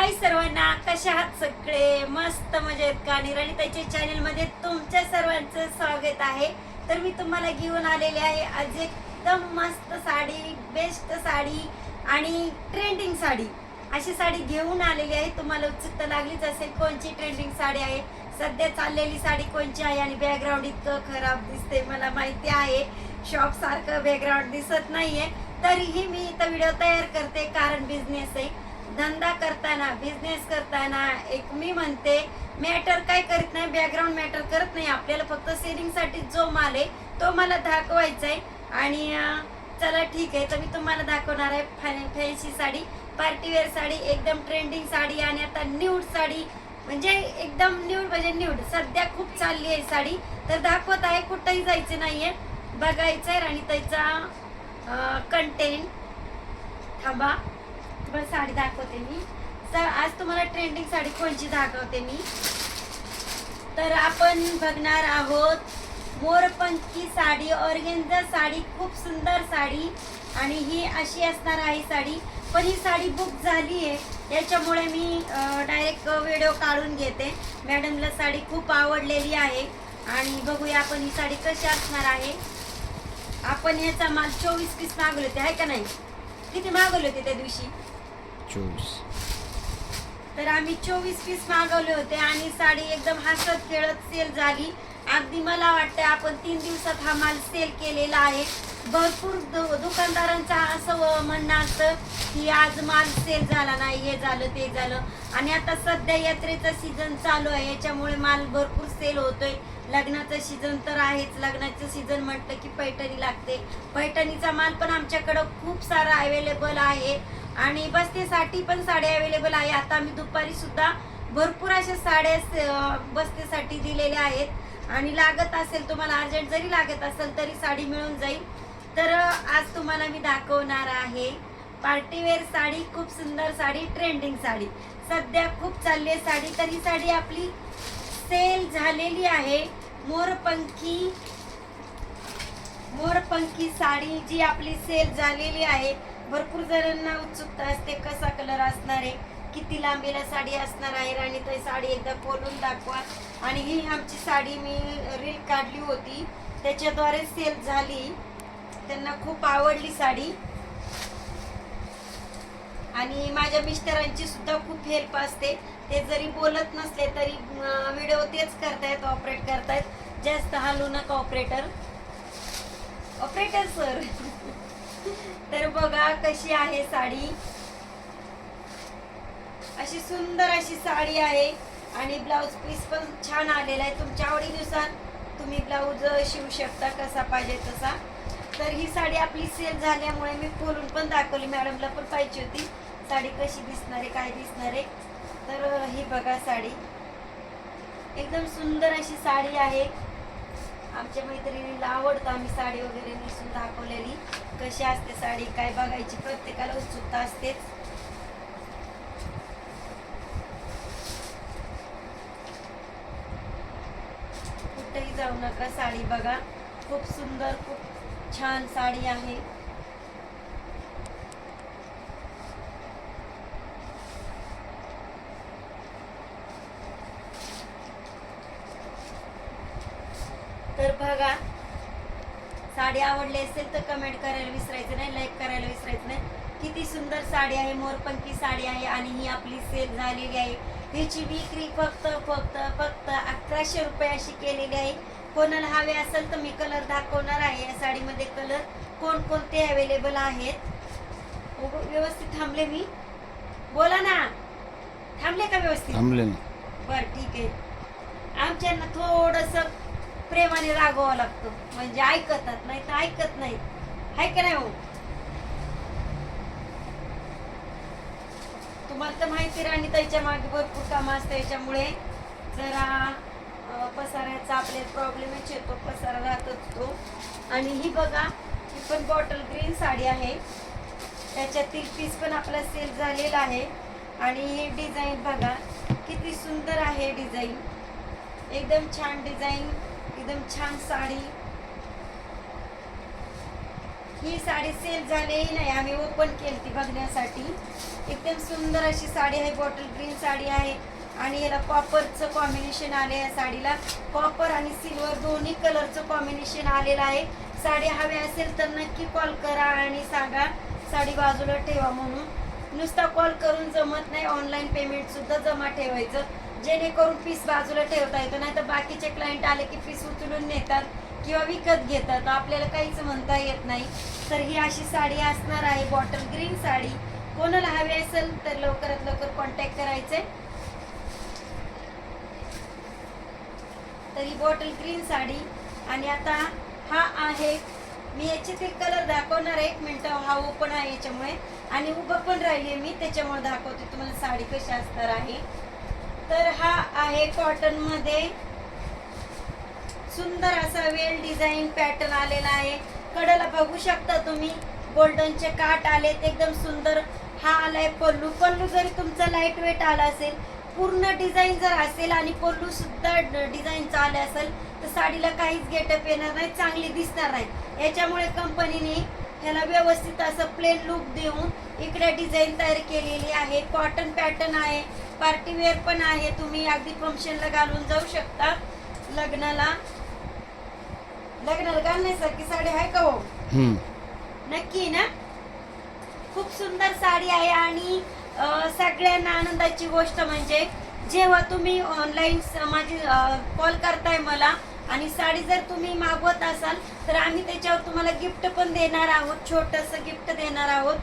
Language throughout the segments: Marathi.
हाय सर्वांना कशा आहात सगळे? मस्त मजेत का? आणि रणिताच्या चॅनलमध्ये तुमच्या सर्वांचं स्वागत आहे. तर मी तुम्हाला घेऊन आलेले आहे आज एकदम मस्त साडी बेस्ट साडी आणि ट्रेंडिंग साडी. अशी साडी घेऊन आलेली आहे. तुम्हाला उत्सुकता लागलीच असेल कोणची ट्रेंडिंग साडी आहे. सध्या चाललेली साडी कोणची आहे आणि बॅकग्राऊंड इतकं खराब दिसते मला माहिती आहे. शॉप सारखं बॅकग्राऊंड दिसत नाहीये. तरीही मी इथं व्हिडिओ तयार करते. कारण बिझनेस आहे. धंदा करताना बिझनेस करताना एक मी म्हणते मॅटर काय करत नाही बॅकग्राऊंड मॅटर करत नाही. आपल्याला फक्त सेलिंगसाठी जो माल आहे तो मला दाखवायचा आहे आणि चला ठीक आहे तर मी तुम्हाला दाखवणार आहे fan fancy sari party wear sari एकदम ट्रेंडिंग साडी आणि आता न्यूड साडी. म्हणजे एकदम न्यूड म्हणजे न्यूड सध्या खूप चालली आहे साडी. तर दाखवत आहे कुठंही जायचं आहे बघायचं आहे आणि त्याचा कंटेंट थांबा. तुम्हाला साडी दाखवते मी. तर आज तुम्हाला ट्रेंडिंग साडी कोणची दाखवते मी? तर आपण बघणार आहोत मोरपंखी साडी ऑर्गेन्झा साडी खूप सुंदर साडी. आणि ही अशी असणार आहे साडी. पण ही साडी बुक झाली आहे. याच्यामुळे मी डायरेक्ट व्हिडिओ काढून घेते. मॅडमला साडी खूप आवडलेली आहे. आणि बघूया आपण ही साडी कशी असणार आहे. आपण ह्याचा माल चोवीस पीस मागवले होते आहे का नाही? किती मागवले होते त्या दिवशी? चोवीस. तर आम्ही चोवीस पीस मागवले होते आणि साडी एकदम हसत खेळत सेल झाली. अगदी मला वाटतं आपण तीन दिवसात हा माल सेल केलेला आहे. भरपूर दुकानदारांचा असं म्हणणं असतं की आज माल सेल झाला नाही हे झालं ते झालं. आणि आता सध्या यात्रेचा सीझन चालू आहे. याच्यामुळे माल भरपूर सेल होतोय. लग्नाचं सीझन तर आहेच. लग्नाचं सीझन म्हटलं की पैठणी लागते. पैठणीचा माल पण आमच्याकडं खूप सारा अवेलेबल आहे. आणि बस्तेसाठी पण साड्या अवेलेबल आहे आता आम्ही दुपारी सुद्धा भरपूर अशा साड्या बस्तेसाठी दिलेल्या आहेत. आणि लागत असेल तुम्हाला अर्जंट जरी लागत असेल तरी साडी मिळून जाईल. तर आज तुम्हाला मी दाखवणार आहे पार्टीवेअर साडी खूप सुंदर साडी ट्रेंडिंग साडी. सध्या खूप चालली आहे साडी. तर ही साडी आपली सेल झालेली आहे. मोरपंखी मोरपंखी साडी जी आपली सेल झालेली आहे. भरपूर जणांना उत्सुकता असते कसा कलर असणार आहे किती लांबीला साडी असणार आहे आणि ते साडी एकदा खोलून दाखवा. आणि ही आमची साडी मी रील काढली होती. त्याच्याद्वारे सेल झाली. त्यांना खूप आवडली साडी. आणि माझ्या मिस्टरांची सुद्धा खूप हेल्प असते. ते जरी बोलत नसले तरी व्हिडिओ तेच करतायत ऑपरेट करतायत. जास्त हालू नका ऑपरेटर ऑपरेटर सर तर बघा कशी आहे साडी. अशी सुंदर अशी साडी आहे आणि ब्लाऊज पीस पण छान आलेला आहे. तुमच्या आवडीनुसार तुम्ही ब्लाऊज शिवू शकता कसा पाहिजे तसा. तर ही साडी आपली सेल झाल्यामुळे मी खोलून पण दाखवली. मॅडमला पण पाहिजे होती. साडी कशी दिसणार आहे काय दिसणार. आहे तर ही बघा साडी. एकदम सुंदर अशी साडी आहे. आमच्या मैत्रिणीला आवडतं आम्ही साडी वगैरे नेसून दाखवलेली. कशी असते साडी काय बघायची प्रत्येकाला उत्सुकता असतेच. कुठेही जाऊ नका साडी बघा. खूप सुंदर खूप छान साडी आहे. तर बघा. साडी आवडली असेल तर कमेंट करायला विसरायचं नाही लाईक करायला विसरायचं नाही. किती सुंदर साडी आहे मोरपंखी साडी आहे आणि ही आपली सेल झालेली आहे. हिची विक्री फक्त फक्त फक्त अकराशे रुपये अशी केलेली आहे. कोणाला हवे असेल तर मी कलर दाखवणार आहे. या साडीमध्ये कलर कोणकोणते अवेलेबल आहेत? व्यवस्थित थांबले मी. बोला ना. थांबले का व्यवस्थित? थांबले बर ठीक आहे. आमच्यांना थोडस प्रेमाने रागवावं लागतं. म्हणजे ऐकतात नाही तर ऐकत नाही. हाय का नाही हो तुम्हाला तर माहिती राणी त्याच्यामागे भरपूर काम असतं याच्यामुळे जरा पसाऱ्याचा आपले प्रॉब्लेमच येतो पसारा राहतच तो आणि ही बघा ही पण बॉटल ग्रीन साडी आहे. त्याच्यातील पीस पण आपला सेल झालेला आहे. आणि हे डिझाईन बघा किती सुंदर आहे डिझाईन एकदम छान डिझाईन एकदम छान साडी. ही साडी सेल झालेली नाही आम्ही ओपन केली ती बघण्यासाठी. एकदम सुंदर अशी साडी आहे बॉटल ग्रीन साडी आहे. आणि याला कॉपरचं कॉम्बिनेशन आले या साडीला. कॉपर आणि सिल्वर दोन्ही कलरचं कॉम्बिनेशन आलेलं आहे. साडी हवी असेल तर नक्की कॉल करा आणि सांगा. साडी बाजूला ठेवा म्हणून. नुसता कॉल करून जमत नाही ऑनलाईन पेमेंट सुद्धा जमा ठेवायचं. जेणेकरून फीस बाजूला ठेवता येतं नाही तर बाकीचे क्लायंट आले की फीस उचलून नेतात किंवा विकत घेतात. आपल्याला काहीच म्हणता येत नाही. तर ही अशी साडी असणार आहे बॉटल ग्रीन साडी. कोणाला हवी असेल तर लवकरात लवकर कॉन्टॅक्ट करायचे. तर ही बॉटल ग्रीन साडी. आणि आता हा आहे मी याच्यातील कलर दाखवणार आहे. एक मिनटं हा ओपन आहे याच्यामुळे. आणि उभं पण राहिली मी त्याच्यामुळे दाखवते तुम्हाला साडी कशी असणार आहे. आहे कॉटनमध्ये. सुंदर असा वेल डिझाईन पॅटर्न आलेला आहे. कडेला बघू शकता तुम्ही गोल्डनचे काट आलेत एकदम सुंदर. हा आलाय पल्लू. पल्लू जरी तुमचा लाइट वेट आला असेल पूर्ण डिझाईन जर असेल आणि पल्लू सुद्धा डिझाईनचा आला असेल तर साडीला काहीच गेटअप येणार नाही चांगली दिसणार नाही. याच्यामुळे कंपनीने ह्याला व्यवस्थित असं प्लेन लुक देऊन इकडे डिझाईन तयार केलेली आहे. कॉटन पॅटर्न आहे. पार्टी वेअर पण आहे. तुम्ही अगदी फंक्शनला घालून जाऊ शकता. लग्नाला. लग्नाला घालण्यासारखी साडी आहे का हो. नक्की ना? खूप सुंदर साडी आहे आणि सगळ्यांना आनंदाची गोष्ट म्हणजे जेव्हा तुम्ही ऑनलाईन माझी कॉल करताय मला आणि साडी जर तुम्ही मागवत असाल तर आम्ही त्याच्यावर तुम्हाला गिफ्ट पण देणार आहोत. छोटंसं गिफ्ट देणार आहोत.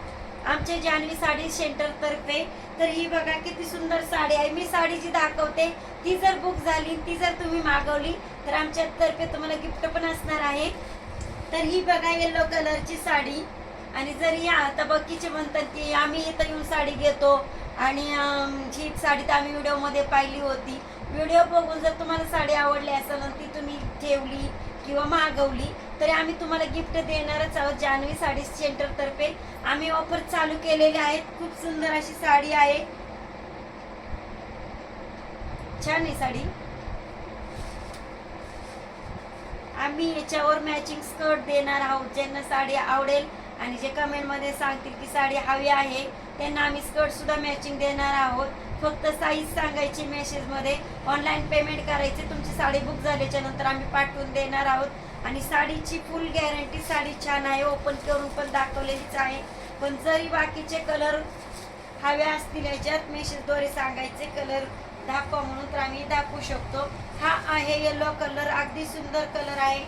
आमच्या जान्हवी साडी सेंटर तर्फे. तर ही बघा किती सुंदर साडी आहे. मी साडी जी दाखवते ती जर बुक झाली ती जर तुम्ही मागवली तर आमच्या तर्फे तुम्हाला गिफ्ट पण असणार आहे. तर ही बघा येलो कलरची साडी. आणि जर या आता बाकीचे म्हणतात की आम्ही इथं येऊन साडी घेतो. आणि जी ही साडी तर आम्ही व्हिडिओमध्ये पाहिली होती. व्हिडिओ बघून जर तुम्हाला साडी आवडली असेल आणि ती तुम्ही ठेवली. किंवा मागवली तरी आम्ही तुम्हाला गिफ्ट देणारच आहोत जान्हवी साडी सेंटर तर्फे. आम्ही ऑफर चालू केलेले आहेत. खूप सुंदर अशी साडी आहे. छान आहे साडी. आम्ही याच्यावर मॅचिंग स्कर्ट देणार आहोत. ज्यांना साडी आवडेल आणि जे कमेंटमध्ये सांगतील की साडी हवी आहे त्यांना आम्ही स्कर्ट सुद्धा मॅचिंग देणार आहोत. फक्त साईज सांगायची मेसेजमध्ये. ऑनलाईन पेमेंट करायचे तुमची साडी बुक झाल्याच्यानंतर आम्ही पाठवून देणार आहोत. आणि साडीची फुल गॅरंटी साडी छान आहे ओपन करून पण दाखवलेलीच आहे. पण जरी बाकीचे कलर हवे असतील याच्यात मेसेजद्वारे सांगायचे कलर दाखवा म्हणून तर आम्ही दाखवू शकतो. हा आहे येलो कलर अगदी सुंदर कलर आहे.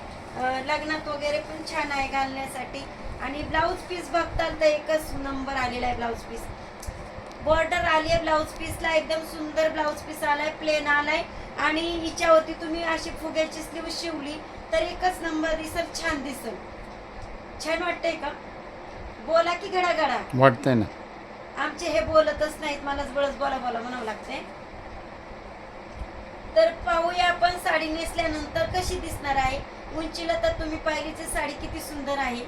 लग्नात वगैरे पण छान आहे घालण्यासाठी. आणि ब्लाऊज पीस बघताल तर एकच नंबर आलेला आहे ब्लाऊज पीस बॉर्डर आली आहे ब्लाऊज पीसला एकदम सुंदर ब्लाऊज पीस आलाय प्लेन आलाय. आणि हिच्यावरती तुम्ही अशी फुग्याची स्लीव शिवली तर एकच नंबर दिसल छान दिसल. छान वाटतंय का? बोला की घडा घडा वाटतंय ना. आमचे हे बोलतच नाहीत मलाच बळच बोला बोला म्हणावं लागते तर पाहूया आपण साडी नेसल्यानंतर कशी दिसणार आहे. उंचीला तर तुम्ही पाहिलीची साडी किती सुंदर आहे.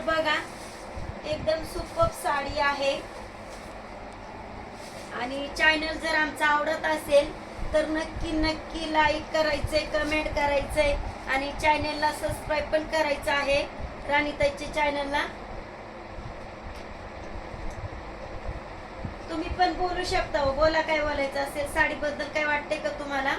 तर बघा एकदम सुपर साडी आहे. आणि चॅनल जर आमचा आवडत असेल तर नक्की नक्की लाईक करायचंय कमेंट करायचंय. आणि चॅनलला सबस्क्राईब पण करायचं आहे. राणीताईच्या चॅनलला तुम्ही पण बोलू शकता हो बोला काय बोलायचं असेल साडीबद्दल काय वाटते का तुम्हाला?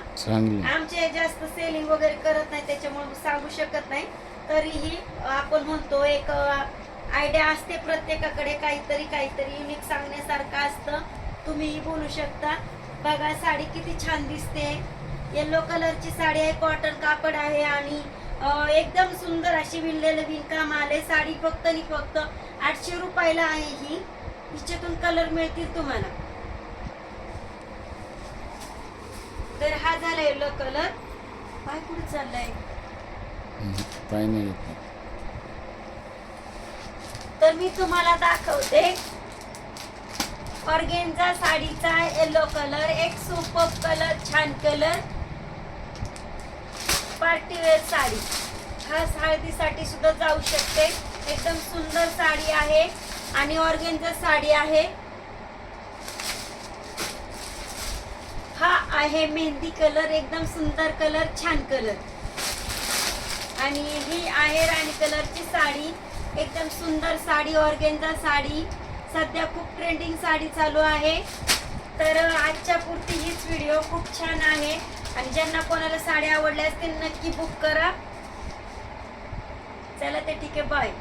आमचे जास्त सेलिंग वगैरे करत नाही त्याच्यामुळे सांगू शकत नाही. तरीही आपण म्हणतो एक आयडिया असते प्रत्येकाकडे काहीतरी काहीतरी युनिक सांगण्यासारखं असतं. तुम्हीही बोलू शकता. बघा साडी किती छान दिसते. येलो कलरची साडी आहे कॉटन कापड आहे आणि एकदम सुंदर अशी विणलेलं विणकाम आले साडी फक्त आणि फक्त आठशे रुपयाला आहे ही. हिच्यातून कलर मिळतील तुम्हाला. तर हा झाला येलो कलर काय कुठे चाललाय. हम्म. नाही. तर मी तुम्हाला दाखवते. ऑर्गेन्झा साडीचा येलो कलर एक सुपर कलर छान कलर पार्टीवेअर साडी. हा हळदीसाठी सुद्धा जाऊ शकते. एकदम सुंदर साडी आहे आणि ऑर्गेन्झा साडी आहे. हा आहे मेहंदी कलर एकदम सुंदर कलर छान कलर आणि ही आहे राणी कलरची साडी. एकदम सुंदर साडी ऑर्गेंजा साडी. सध्या खूप ट्रेंडिंग साडी चालू आहे. तर आजच्या पुरती हीच व्हिडिओ खूप छान आहे. आणि ज्यांना कोणाला साडी आवडल्या असतील नक्की बुक करा. चला ते ठीक आहे बाय